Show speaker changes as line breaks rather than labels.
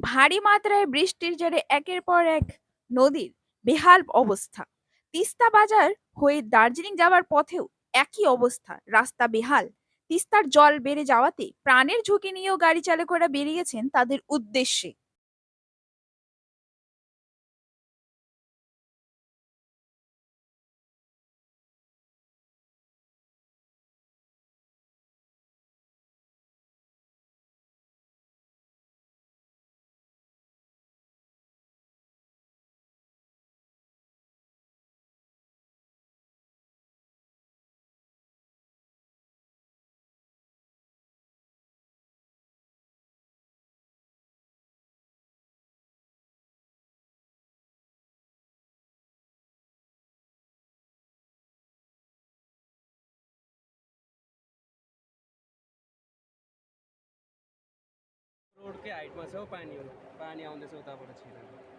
ভারী মাত্রায় বৃষ্টির জেরে একের পর এক নদীর বেহাল অবস্থা। তিস্তা বাজার হয়ে দার্জিলিং যাওয়ার পথেও একই অবস্থা, রাস্তা বেহাল। তিস্তার জল বেড়ে যাওয়াতে প্রাণের ঝুঁকি নিয়েও গাড়ি চালকেরা বেরিয়েছেন তাদের উদ্দেশ্যে।
रोडकै हाइटमा छ हौ पानी पानी आउँदैछ उताबाट छिरेर